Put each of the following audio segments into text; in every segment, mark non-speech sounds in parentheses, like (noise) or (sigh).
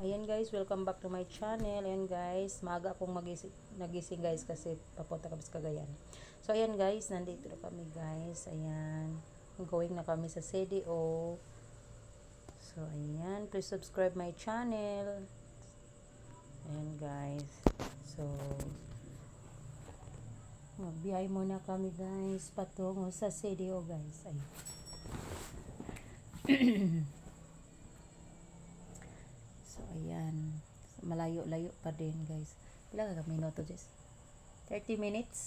Ayan guys, welcome back to my channel. Ayan guys, maaga akong magising, nagising guys kasi papunta kami sa Cagayan. So ayan guys, nandito na kami guys. Ayan, going na kami sa CDO. So ayan, please subscribe my channel. Ayan guys. So, magbiyahe muna kami guys patungo sa CDO guys. Ayan. (clears throat) So, ayan. Malayo-layo pa din, guys. Pila ka minuto, Jess? 30 minutes.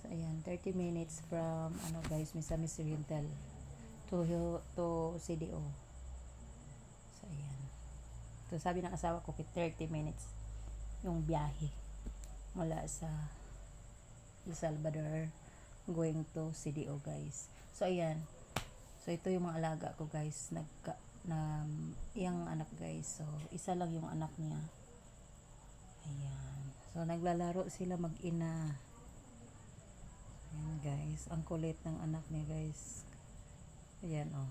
So, ayan. 30 minutes from, ano, guys, Misamis Oriental to, to CDO. So, ayan. So, sabi ng asawa ko, 30 minutes yung biyahe mula sa El Salvador going to CDO, guys. So, ayan. So, ito yung mga alaga ko, guys. Nagka, na iyang anak guys. So, isa lang yung anak niya. Ayan. So, naglalaro sila mag-ina. Ayan guys. Ang kulit ng anak niya guys. Ayan oh.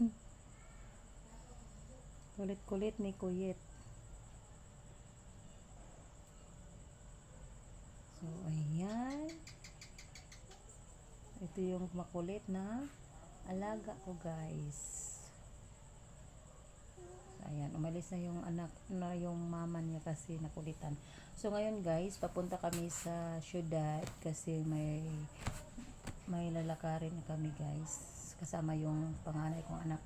(laughs) Kulit-kulit ni Kuyet. So, ayan. Ito yung makulit na alaga ko guys. Umalis na yung anak na yung mama niya kasi nakulitan. So ngayon guys, papunta kami sa syudad kasi may may lalakarin kami guys. Kasama yung panganay kong anak.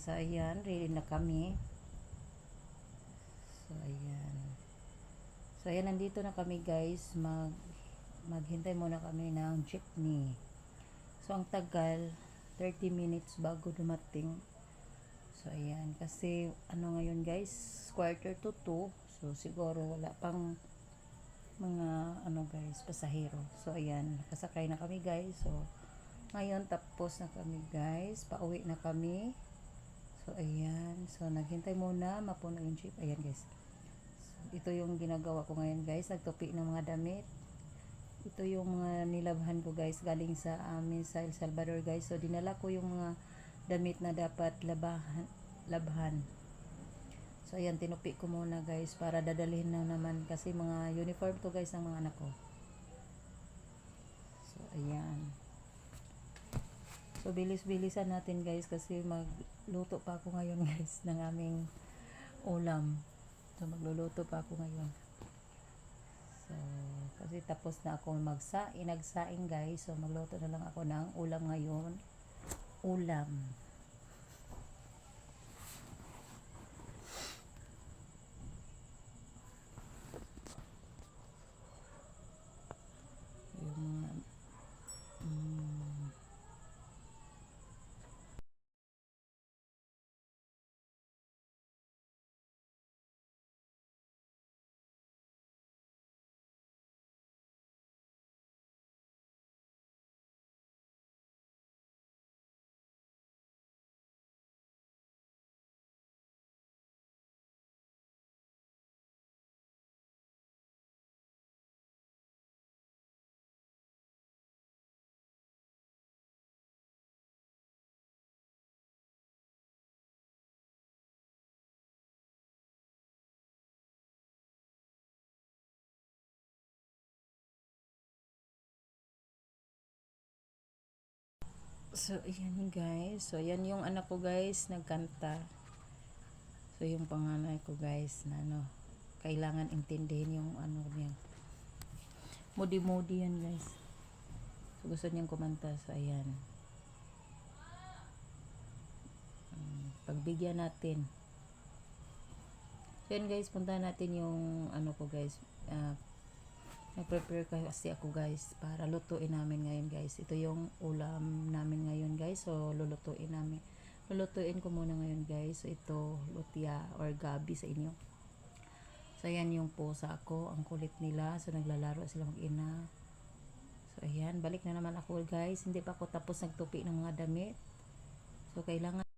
So ayan, ready na kami. So ayan. So ayan, nandito na kami guys. Mag maghintay muna kami ng jeepney. So ang tagal, 30 minutes bago dumating. So, ayan. Kasi, ano ngayon guys, quarter to 2. So, siguro wala pang mga, ano guys, pasahero. So, ayan. Nakasakay na kami guys. So, ngayon tapos na kami guys. Pauwi na kami. So, ayan. So, naghintay muna. Mapuno yung jeep. Ayan guys. So, ito yung ginagawa ko ngayon guys. Nagtupi ng mga damit. Ito yung mga nilabhan ko guys. Galing sa amin sa El Salvador guys. So, dinala ko yung mga damit na dapat labahan, labhan. So, ayan, tinupi ko muna guys para dadalhin na naman kasi mga uniform to guys ng mga anak ko. So, ayan. So, bilis-bilisan natin guys kasi magluto pa ako ngayon (laughs) guys ng aming ulam. So, magluluto pa ako ngayon. So, kasi tapos na ako magsaing, nagsaing guys. So, magluto na lang ako ng ulam ngayon ulam. So, ayan guys. So, ayan yung anak ko guys, nagkanta. So, yung panganay ko guys, na ano, kailangan intindihin yung ano niya. Modi-modi yan guys. So, gusto niyang kumanta. So, ayan. Um, pagbigyan natin. So, yan guys, punta natin yung ano ko guys. Uh, nag-prepare kasi ako guys para lutuin namin ngayon guys. Ito yung ulam namin ngayon guys. So lulutuin namin. Lulutuin ko muna ngayon guys. So ito lutia or gabi sa inyo. So ayan yung pusa ako. Ang kulit nila. So naglalaro sila mag-ina. So ayan. Balik na naman ako guys. Hindi pa ako tapos nagtupi ng mga damit. So kailangan